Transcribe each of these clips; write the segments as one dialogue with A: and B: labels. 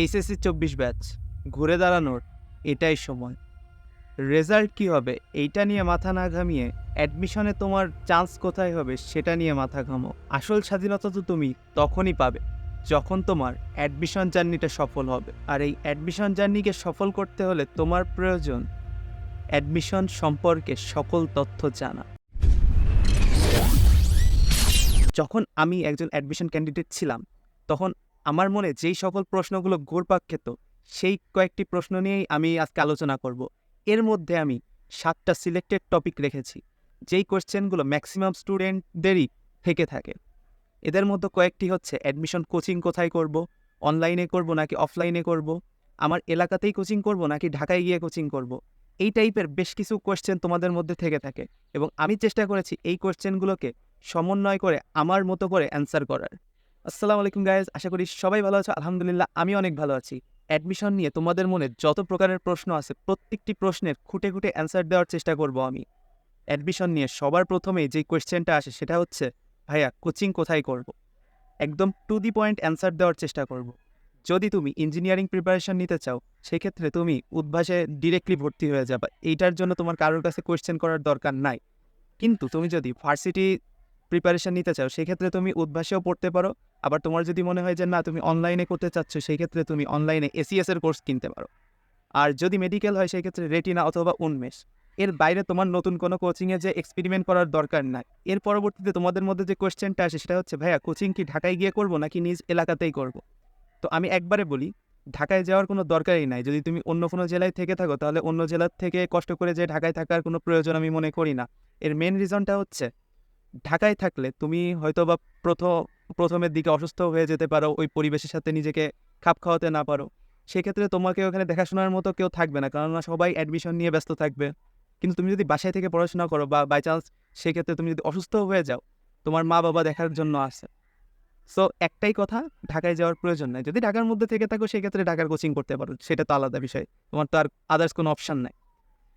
A: HSC চব্বিশ batch, ঘুরে দাঁড়ানোর এটাই সময়। রেজাল্ট কি হবে, এইটা নিয়ে মাথা না ঘামিয়ে অ্যাডমিশনে তোমার চান্স কোথায় হবে সেটা নিয়ে মাথা ঘামো। আসল স্বাধীনতা তো তুমি তখনই পাবে যখন তোমার অ্যাডমিশন জার্নিটা সফল হবে। আর এই অ্যাডমিশন জার্নিকে সফল করতে হলে তোমার প্রয়োজন অ্যাডমিশন সম্পর্কে সকল তথ্য জানা। যখন আমি একজন অ্যাডমিশন ক্যান্ডিডেট ছিলাম, তখন আমার মনে যেই সকল প্রশ্নগুলো ঘুরপাক খেত, সেই কয়েকটি প্রশ্ন নিয়েই আমি আজকে আলোচনা করব। এর মধ্যে আমি সাতটা সিলেক্টেড টপিক রেখেছি, যেই কোয়েশ্চেনগুলো ম্যাক্সিমাম স্টুডেন্টদেরই থেকে থাকে। এদের মধ্যে কয়েকটি হচ্ছে অ্যাডমিশন কোচিং কোথায় করব অনলাইনে করব নাকি অফলাইনে করব, আমার এলাকাতেই কোচিং করব নাকি ঢাকায় গিয়ে কোচিং করব, এই টাইপের বেশ কিছু কোয়েশ্চেন তোমাদের মধ্যে থেকে থাকে এবং আমি চেষ্টা করেছি এই কোয়েশ্চেনগুলোকে সমন্বয় করে আমার মতো করে অ্যান্সার করার। আসসালামু আলাইকুম গাইজ আশা করি সবাই ভালো আছো, আলহামদুলিল্লাহ আমি অনেক ভালো আছি। অ্যাডমিশন নিয়ে তোমাদের মনে যত প্রকারের প্রশ্ন আছে, প্রত্যেকটি প্রশ্নের খুঁটে খুঁটে অ্যান্সার দেওয়ার চেষ্টা করব আমি। অ্যাডমিশন নিয়ে সবার প্রথমেই যে কোয়েশ্চেনটা আসে সেটা হচ্ছে, ভাইয়া কোচিং কোথায় করব? একদম টু দি পয়েন্ট অ্যান্সার দেওয়ার চেষ্টা করব। যদি তুমি ইঞ্জিনিয়ারিং প্রিপারেশন নিতে চাও, সেক্ষেত্রে তুমি উদ্ভাসে ডিরেক্টলি ভর্তি হয়ে যাবে। এইটার জন্য তোমার কারোর কাছে কোয়েশ্চেন করার দরকার নাই। কিন্তু তুমি যদি ভার্সিটি প্রিপারেশন নিতে চাও, সেক্ষেত্রে তুমি উদ্ভাসেও পড়তে পারো। আবার তোমার যদি মনে হয় যে, না, তুমি অনলাইনে করতে চাচ্ছ সেই ক্ষেত্রে তুমি অনলাইনে এসিএস এর কোর্স কিনতে পারো। আর যদি মেডিকেল হয় সেই ক্ষেত্রে রেটিনা অথবা উন্মেষ। এর বাইরে তোমার নতুন কোনো কোচিংয়ে যে এক্সপেরিমেন্ট করার দরকার নাই। এর পরবর্তীতে তোমাদের মধ্যে যে কোয়েশ্চেনটা আসে, সেটা হচ্ছে, ভাইয়া কোচিং কি ঢাকায় গিয়ে করব, নাকি নিজ এলাকাতেই করব? তো আমি একবারে বলি, ঢাকায় যাওয়ার কোনো দরকারই নাই। যদি তুমি অন্য কোনো জেলায় থেকে থাকো, তাহলে অন্য জেলার থেকে কষ্ট করে যে ঢাকায় থাকার কোনো প্রয়োজন আমি মনে করি না। এর মেন রিজনটা হচ্ছে ঢাকায় থাকলে তুমি হয়তো বা প্রথম প্রথমের দিকে অসুস্থ হয়ে যেতে পারো, ওই পরিবেশের সাথে নিজেকে খাপ খাওয়াতে না পারো। সেক্ষেত্রে তোমাকে ওখানে দেখাশোনার মতো কেউ থাকবে না কারণ সবাই অ্যাডমিশন নিয়ে ব্যস্ত থাকবে। কিন্তু তুমি যদি বাসায় থেকে পড়াশোনা করো বা বাই চান্স সেক্ষেত্রে তুমি যদি অসুস্থ হয়ে যাও, তোমার মা বাবা দেখার জন্য আসে সো একটাই কথা, ঢাকায় যাওয়ার প্রয়োজন নাই। যদি ঢাকার মধ্যে থেকে থাকো, সেক্ষেত্রে ঢাকার কোচিং করতে পারো, সেটা তো আলাদা বিষয়। তোমার তো আর আদার্স কোনো অপশান নাই।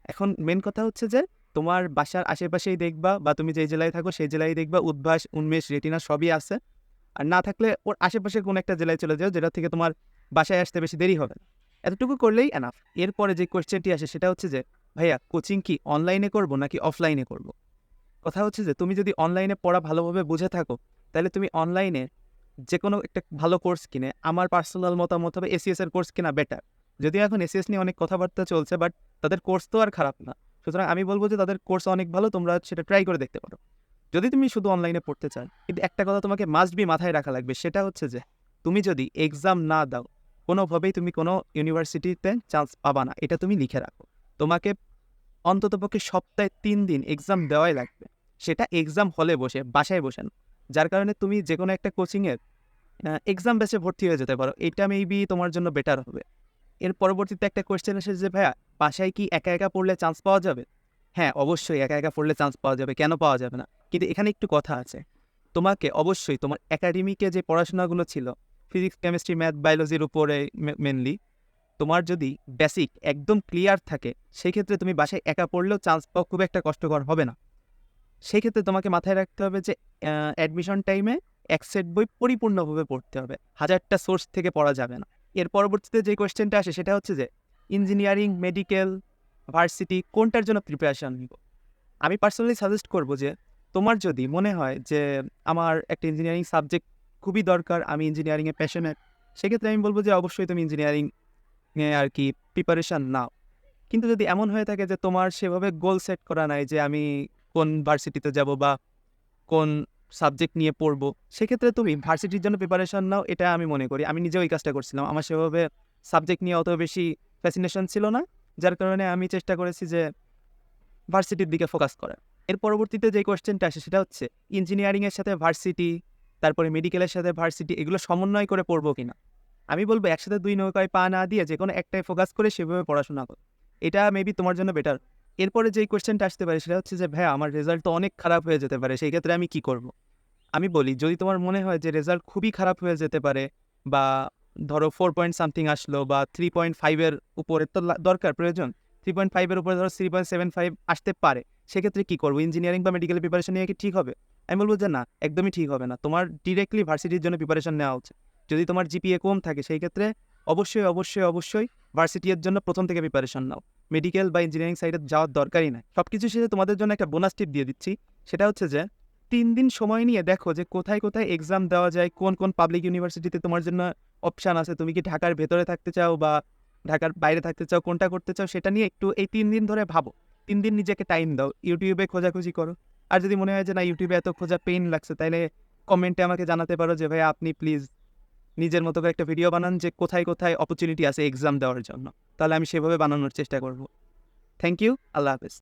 A: এখন মেন কথা হচ্ছে যে তোমার বাসার আশেপাশেই দেখবা বা তুমি যেই জেলায় থাকো সেই জেলায় দেখবা উদ্ভাস, উন্মেষ, রেটিনা সবই আছে। আর না থাকলে ওর আশেপাশে কোনো একটা জেলায় চলে যাও যেটা থেকে তোমার বাসায় আসতে বেশি দেরি হবে এতটুকু করলেই এনাফ এরপরে যে কোয়েশ্চেনটি আসে সেটা হচ্ছে যে, ভাইয়া কোচিং কি অনলাইনে করব নাকি অফলাইনে করব? কথা হচ্ছে যে, তুমি যদি অনলাইনে পড়া ভালোভাবে বুঝে থাকো, তাহলে তুমি অনলাইনে যে কোনো একটা ভালো কোর্স কিনে, আমার পার্সোনাল মতামত হবে এসিএস এর কোর্স কিনা বেটার যদিও এখন এসিএস নিয়ে অনেক কথাবার্তা চলছে বাট তাদের কোর্স তো আর খারাপ না। সুতরাং আমি বলব যে তাদের কোর্স অনেক ভালো, তোমরা সেটা ট্রাই করে দেখতে পারো। যদি তুমি শুধু অনলাইনে পড়তে চাও, কিন্তু একটা কথা তোমাকে মাস্ট বি মাথায় রাখা লাগবে, সেটা হচ্ছে যে তুমি যদি এক্সাম না দাও, কোনোভাবেই তুমি কোনো ইউনিভার্সিটিতে চান্স পাবা না, এটা তুমি লিখে রাখো। তোমাকে অন্ততপক্ষে সপ্তাহে তিন দিন এক্সাম দেওয়াই লাগবে। সেটা এক্সাম হলে বসে, বাসায় বসে না। যার কারণে তুমি যে কোনো একটা কোচিংয়ের এক্সাম বেসে ভর্তি হয়ে যেতে পারো। এটা মেবি তোমার জন্য বেটার হবে। এর পরবর্তীতে একটা কোয়েশ্চেন এসে যে, ভাইয়া, বাসায় কি একা একা পড়লে চান্স পাওয়া যাবে? হ্যাঁ অবশ্যই একা একা পড়লে চান্স পাওয়া যাবে। কেন পাওয়া যাবে না? কিন্তু এখানে একটু কথা আছে। তোমাকে অবশ্যই তোমার একাডেমিকে যে পড়াশোনাগুলো ছিল ফিজিক্স কেমিস্ট্রি ম্যাথ বায়োলজির উপরে মেনলি তোমার যদি বেসিক একদম ক্লিয়ার থাকে সেই ক্ষেত্রে তুমি বাসায় একা পড়লেও চান্স পাওয়া খুব একটা কষ্টকর হবে না। সেই ক্ষেত্রে তোমাকে মাথায় রাখতে হবে যে অ্যাডমিশন টাইমে এক সেট বই পরিপূর্ণভাবে পড়তে হবে। হাজারটা সোর্স থেকে পড়া যাবে না। এর পরবর্তীতে যে কোয়েশ্চেনটা আসে সেটা হচ্ছে যে ইঞ্জিনিয়ারিং মেডিকেল ভার্সিটি কোনটার জন্য প্রিপারেশান নিব? আমি পার্সোনালি সাজেস্ট করব যে, তোমার যদি মনে হয় যে, আমার একটা ইঞ্জিনিয়ারিং সাবজেক্ট খুবই দরকার, আমি ইঞ্জিনিয়ারিংয়ে প্যাশনেট সেক্ষেত্রে আমি বলব যে, অবশ্যই তুমি ইঞ্জিনিয়ারিং আর কি প্রিপারেশান নাও। কিন্তু যদি এমন হয়ে থাকে যে, তোমার সেভাবে গোল সেট করা নাই যে, আমি কোন ভার্সিটিতে যাব বা কোন সাবজেক্ট নিয়ে পড়ব, সেক্ষেত্রে তুমি ভার্সিটির জন্য প্রিপারেশন নাও, এটা আমি মনে করি। আমি নিজেও এই কাজটা করছিলাম। আমার সেভাবে সাবজেক্ট নিয়ে অত বেশি ফ্যাসিনেশন ছিল না, যার কারণে আমি চেষ্টা করেছি যে ভার্সিটির দিকে ফোকাস করার। এর পরবর্তীতে যে কোয়েশ্চেনটা আসে, সেটা হচ্ছে ইঞ্জিনিয়ারিংয়ের সাথে ভার্সিটি তারপরে মেডিকেলের সাথে ভার্সিটি এগুলো সমন্বয় করে পড়ব কিনা? আমি বলব, একসাথে দুই নৌকায় পা না দিয়ে যে কোনো একটাই ফোকাস করে সেভাবে পড়াশোনা করো। এটা মেবি তোমার জন্য বেটার এরপরে যেই কোয়েশ্চেনটা আসতে পারে সেটা হচ্ছে যে ভাই আমার রেজাল্ট তো অনেক খারাপ হয়ে যেতে পারে, সেই ক্ষেত্রে আমি কি করব। আমি বলি, যদি তোমার মনে হয় যে রেজাল্ট খুবই খারাপ হয়ে যেতে পারে বা ধরো ফোর পয়েন্ট সামথিং আসলো বা থ্রি পয়েন্ট ফাইভের উপরে তো দরকার, প্রয়োজন থ্রি পয়েন্ট ফাইভের উপরে ধরো থ্রি পয়েন্ট সেভেন ফাইভ আসতে পারে সেক্ষেত্রে কী করব? ইঞ্জিনিয়ারিং বা মেডিকেল প্রিপারেশন নিয়ে কি ঠিক হবে? আমি বলব যে, না, একদমই ঠিক হবে না, তোমার ডিরেক্টলি ভার্সিটির জন্য প্রিপারেশন নেওয়া উচিত। যদি তোমার জিপিএ কম থাকে, সেই ক্ষেত্রে অবশ্যই অবশ্যই অবশ্যই ভার্সিটির জন্য প্রথম থেকে প্রিপারেশন নাও। মেডিকেল বা ইঞ্জিনিয়ারিং সাইডে যাওয়ার দরকারই নাই। সব কিছু শেষে তোমাদের জন্য একটা বোনাস টিপ দিয়ে দিচ্ছি। সেটা হচ্ছে যে, তিন দিন সময় নিয়ে দেখো যে কোথায় কোথায় এক্সাম দেওয়া যায়, কোন কোন পাবলিক ইউনিভার্সিটিতে তোমার জন্য অপশান আছে। তুমি কি ঢাকার ভেতরে থাকতে চাও বা ঢাকার বাইরে থাকতে চাও, কোনটা করতে চাও, সেটা নিয়ে একটু এই তিন দিন ধরে ভাবো। তিন দিন নিজেকে টাইম দাও। ইউটিউবে খোঁজাখুঁজি করো। আর যদি মনে হয় যে না ইউটিউবে এত খোঁজা পেইন লাগছে তাহলে কমেন্টে আমাকে জানাতে পারো যে ভাই আপনি প্লিজ নিজের মতো করে একটা ভিডিও বানান যে কোথায় কোথায় অপরচুনিটি আছে এক্সাম দেওয়ার জন্য। তাহলে আমি সেভাবে বানানোর চেষ্টা করব। থ্যাংক ইউ আল্লাহ হাফেজ।